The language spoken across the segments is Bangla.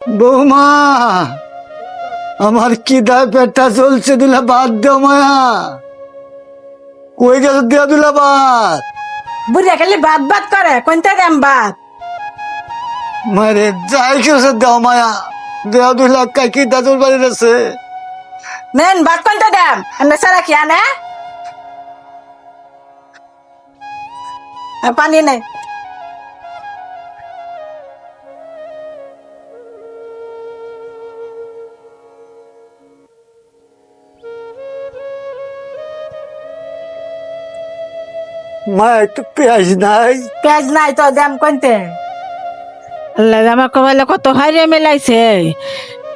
বৌমা আমার কি দায় পেটটা চলছে দিলা বাদ দেও মায়া। কই গেছ দিয়া দিলা বাদ বুড়িয়া খালি বাদ বাদ করে কোনটা দাম বাদ? মারে যাই কেছে দেও মায়া দেও দুই লাখ কাই কি দাদুর বাড়ির আছে নেন বাদ কোনটা দাম? আমরা সারা কি আনে? পানি নেই মায়া একটু পেঁয়াজ নাই। পেঁয়াজ নাই তো দাম কোনতে আমার কবাইলে কত হারিয়ে মেলাইছে।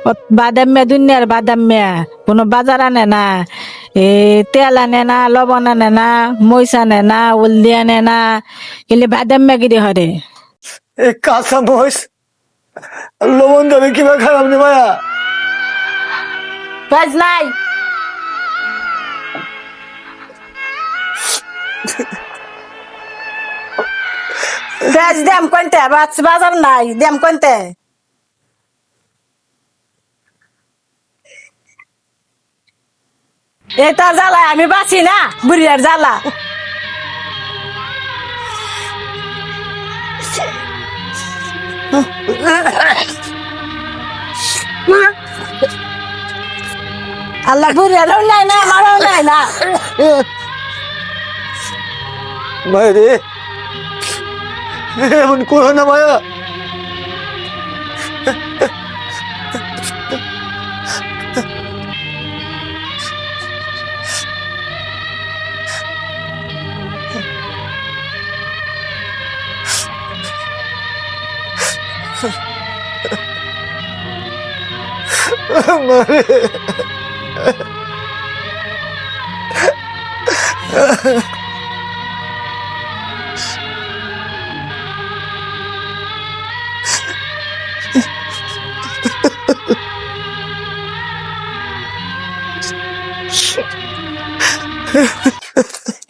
কত- বাদাম মে দুনিয়ার বাদাম মে কোনো বাজার আনে না। এ তেল আনে না লবণ আনে না মইচ আনে না উলদি আনে না এলে বাদাম মে গিরি হরে। এই কাঁচা মহিষ লবণ দেবে কিবা খারাপ নি মায়া? পেঁয়াজ নাই। পেঁয়াজ দাম কোনতে বাজার নাই দাম কোনতে এটা জ্বালা আমি বাঁচি না বুড়িয়ার জ্বালা আল্লাহ বুড়িয়ারও নাই না আমারও নাই না এমন করো না মায়া মারে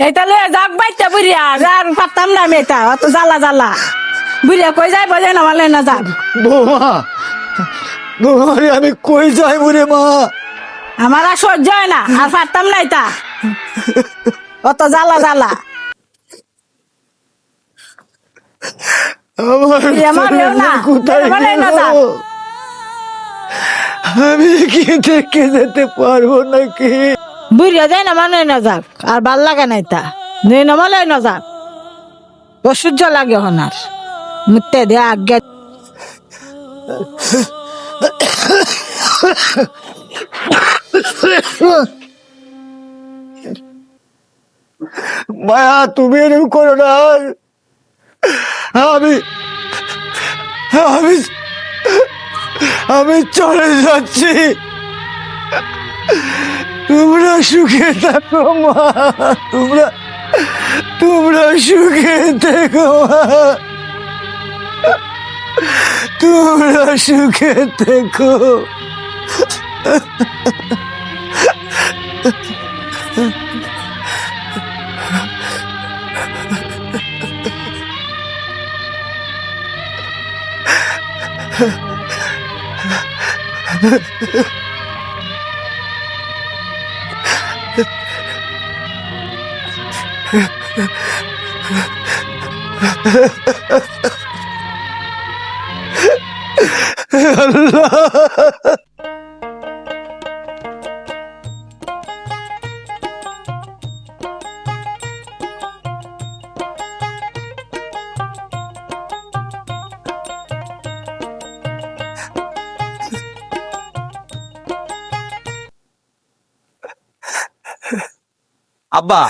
এইটা লয়ে যাক বাইতে বুড়িয়া আর পারতাম না আমি এটা অত জ্বালা জ্বালা। বুড়িয়া কই যাই বোঝে না মালে না যাক বৌমা বৌমা আমি কই যাই রে মা। আমার আর সহ্য হয় না আর পারতাম না এটা। অত জ্বালা জ্বালা। বলে। আমি কি দেখে যেতে পারব নাকি? বুড়িয়া যায় না মানে না যাক, আর ভালো লাগে না এটা। নেই না মালে না যাক। অসহ্য লাগে হনার মুতে দে আগে। মায়া, তুমি এরকম করো না। আমি আমি আমি চলে যাচ্ছি। তোমরা সুখে থাকো মা। তোমরা তোমরা সুখে থেকো তোমরা সুখে থেকো। Allah আব্বা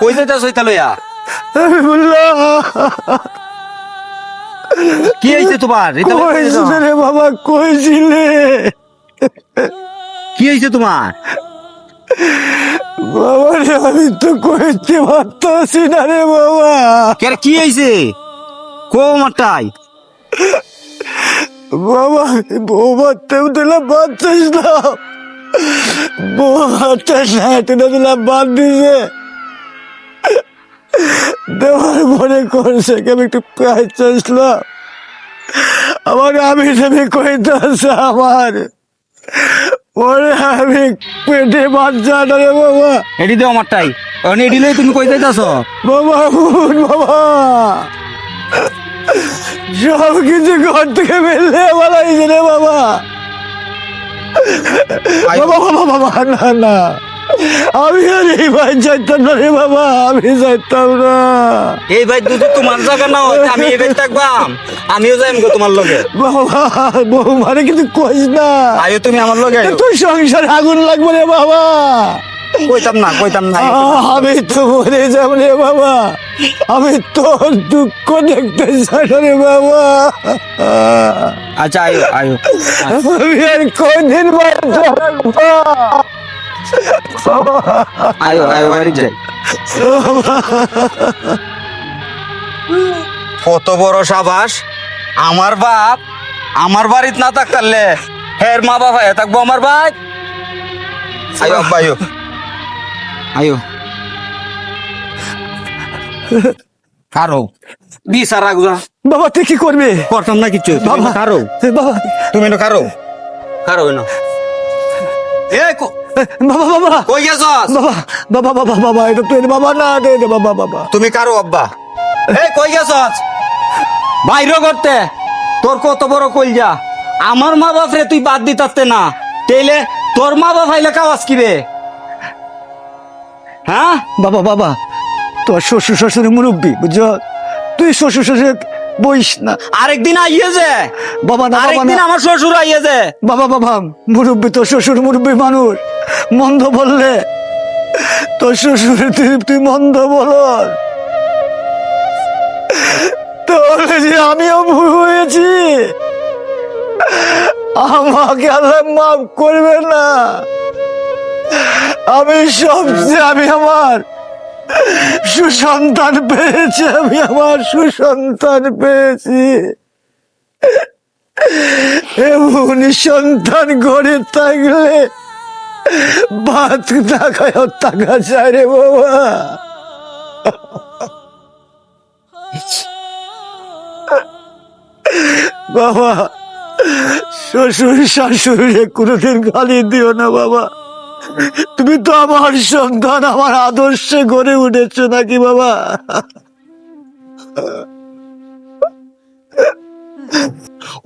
কই যাইতাছ ওইতা লইয়া? কি হইছে তোমার? রে বাবা কইছিলে কি হইছে তোমার? বাবা রে আমি তো কইতে পারতাছি না রে বাবা। কেরে কি হইছে? কো মারটাই বাবা বৌমা তেও দিলাম বাদ চাইছিলাম দিলাম বাদ দিছে। দেওয়ার মনে করছে একটু চাইছিলাম। আমার আমি তুমি কইতাছে আমার। ওরে আমি পেটে বাচ্চা না রে বাবা। এডি দে আমারটাই এখন এডি লই তুমি কই যাইতাছ? বাবা বাবা। সব কিছু ঘর থেকে বেরলে বলাইছে রে বাবা। বাবা বাবা বাবা না না। আমি আর এই ভাই যাইতাম না রে বাবা আমি যাইতাম না। এই ভাই যদি তোমার জায়গা না হয় আমি এই ভাই থাকবাম। আমিও যাইম গো তোমার লগে। বাবা বৌমারে কিন্তু কইস না। আয়ো তুমি আমার লগে তুই সংসার আগুন লাগবে রে বাবা। কইতাম না কইতাম না। আমি তো মরে যাব রে বাবা। আমি তোর দুঃখ দেখতে চাই রে বাবা। আচ্ছা আইও আইও আমি আর বাঁচবো? আইও আইও বাড়ি যাই। কত বড় সাবাস। আমার বাপ আমার বাড়িতে না থাকতারলে হের মা বাবা থাকব আমার ভাই। আইও আব্বা আইও আইও কারও? বিচার রাখবা বাবা তুই কি করবে? করতাম না কিছু। বাবা কারও। বাবা। তুমি না কারও। কারও না এ বাবা বাবা। কই গেছস বাবা বাবা বাবা বাবা এটা তুই বাবা না দে দে বাবা বাবা। তুমি কারও আব্বা? এ কই গেছস বাইরে করতে। তোর কত বড় কইলজা আমার মা বাপ রে তুই বাদ দিতাতে না। তেলে তোর মা বাপ আইলে কাওয়াজ কিবে? হ্যাঁ? বাবা বাবা তোর শ্বশুর শ্বশুর মুরব্বী বুঝছ? তুই শ্বশুর শ্বশুর বইস না। আরেকদিন আইয়ে যে। বাবা না বাবা আরেকদিন আমার শ্বশুর আইয়েছে বাবা বাবা মুরব্বী তোর শ্বশুর মুরব্বী মানুষ মন্দ বললে। তোর শ্বশুর তুই তুই মন্দ বল তাহলে যে আমিও ভুল হয়েছি। আমাকে আল্লাহ মাফ করবে না। আমি সবচেয়ে আমি আমার সুসন্তান পেয়েছি, আমি আমার সুসন্তান পেয়েছি। সন্তান ঘরে থাকলে ভাত টাকায় টাকা চায় রে বাবা। বাবা, শ্বশুর শাশুড়ি কোনোদিন গালি দিও না বাবা। তুমি তো আমার সন্তান আমার আদর্শে গড়ে উঠেছো নাকি বাবা?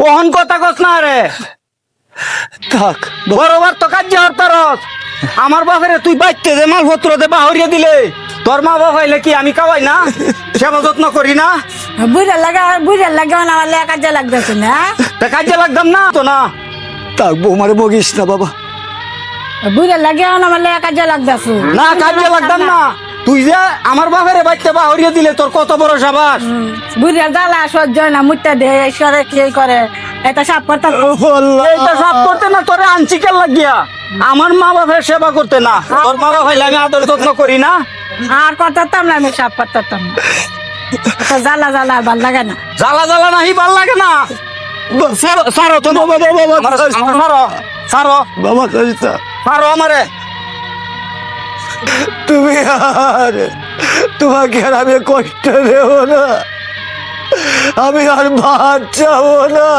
ওহন কথা কস না রে। থাক বরাবর তো কাজ হরতারস আমার বাপেরে তুই বাইতে দে মালপত্র দে বাহরিয়ে দিলে। তোর মা বাপ হইলে কি আমি কাওয়াই না? সেবা যত্ন করি না? বুঝা লাগা বুঝা লাগা আমার লেখা কাজে লাগতেছে না? কাজে লাগতাম না তো না। থাক বৌমারে বগিস না বাবা। বুঝা লাগে আমার লেখা কাজে লাগতেছে। না কাজে লাগতাম না। তুই যে আমার বাপেরে বাইতে বাহরিয়ে দিলে তোর কত বড় সাবাস। বুঝা জ্বালা সহ্য না মুটটা দে ঈশ্বরে কি করে? এটা সাপ করতে। এইটা সব করতে না তোরে আনছি কেন লাগিয়া? আমার মা বাপের সেবা করতে না। তোর মা বাপ হইলে আমি আদর যত্ন করি না। আর করতাম না আমি সাপ করতাম না। জ্বালা জ্বালা আর ভালো লাগে না। জ্বালা জ্বালা নাহি ভালো লাগে না। সারো সারো তো বাবা বাবা বাবা সারো সারো। বাবা কাজটা সারো আমারে। তুমি আর তোমাকে আর আমি কষ্ট দেব না। আমি আর ভাত চাবো না।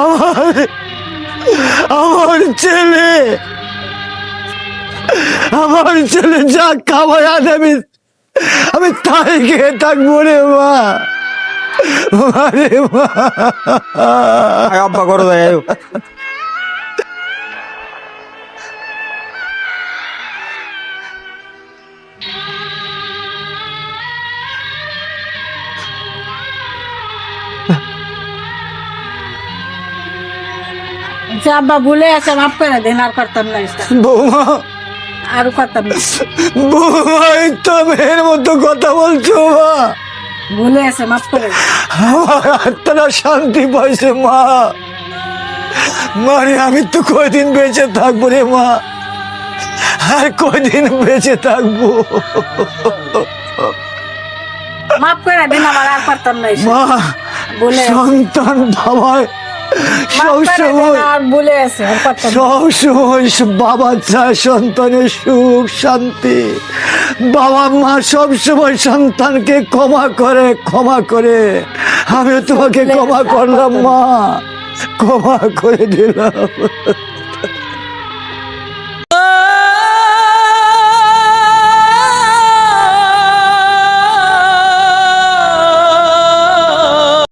আমার আমার ছেলে আমার ছেলে যা খাবার আমি আমি তাই খেয়ে থাকব রে মা। আব্বা করো আব্বা ভুলে আছে মাফ করে দেন আর করতাম না। বৌমা। আর করতাম না। বৌমা তো মেয়ের মতো কথা বলছো মা। ভুলে আছে মাফ করে আত্মারা শান্তি পাইছে মা। মারে আমি তো কয়দিন বেঁচে থাকব রে মা। আর কয়দিন বেঁচে থাকব? মাফ করে দিন আমার আর পারতাম না মা বলে সন্তান বাবায় বাবা চায় সন্তানের সুখ শান্তি। বাবা মা সবসময় সন্তানকে ক্ষমা করে ক্ষমা করে। আমি তোমাকে ক্ষমা করলাম মা। ক্ষমা করে দিলাম।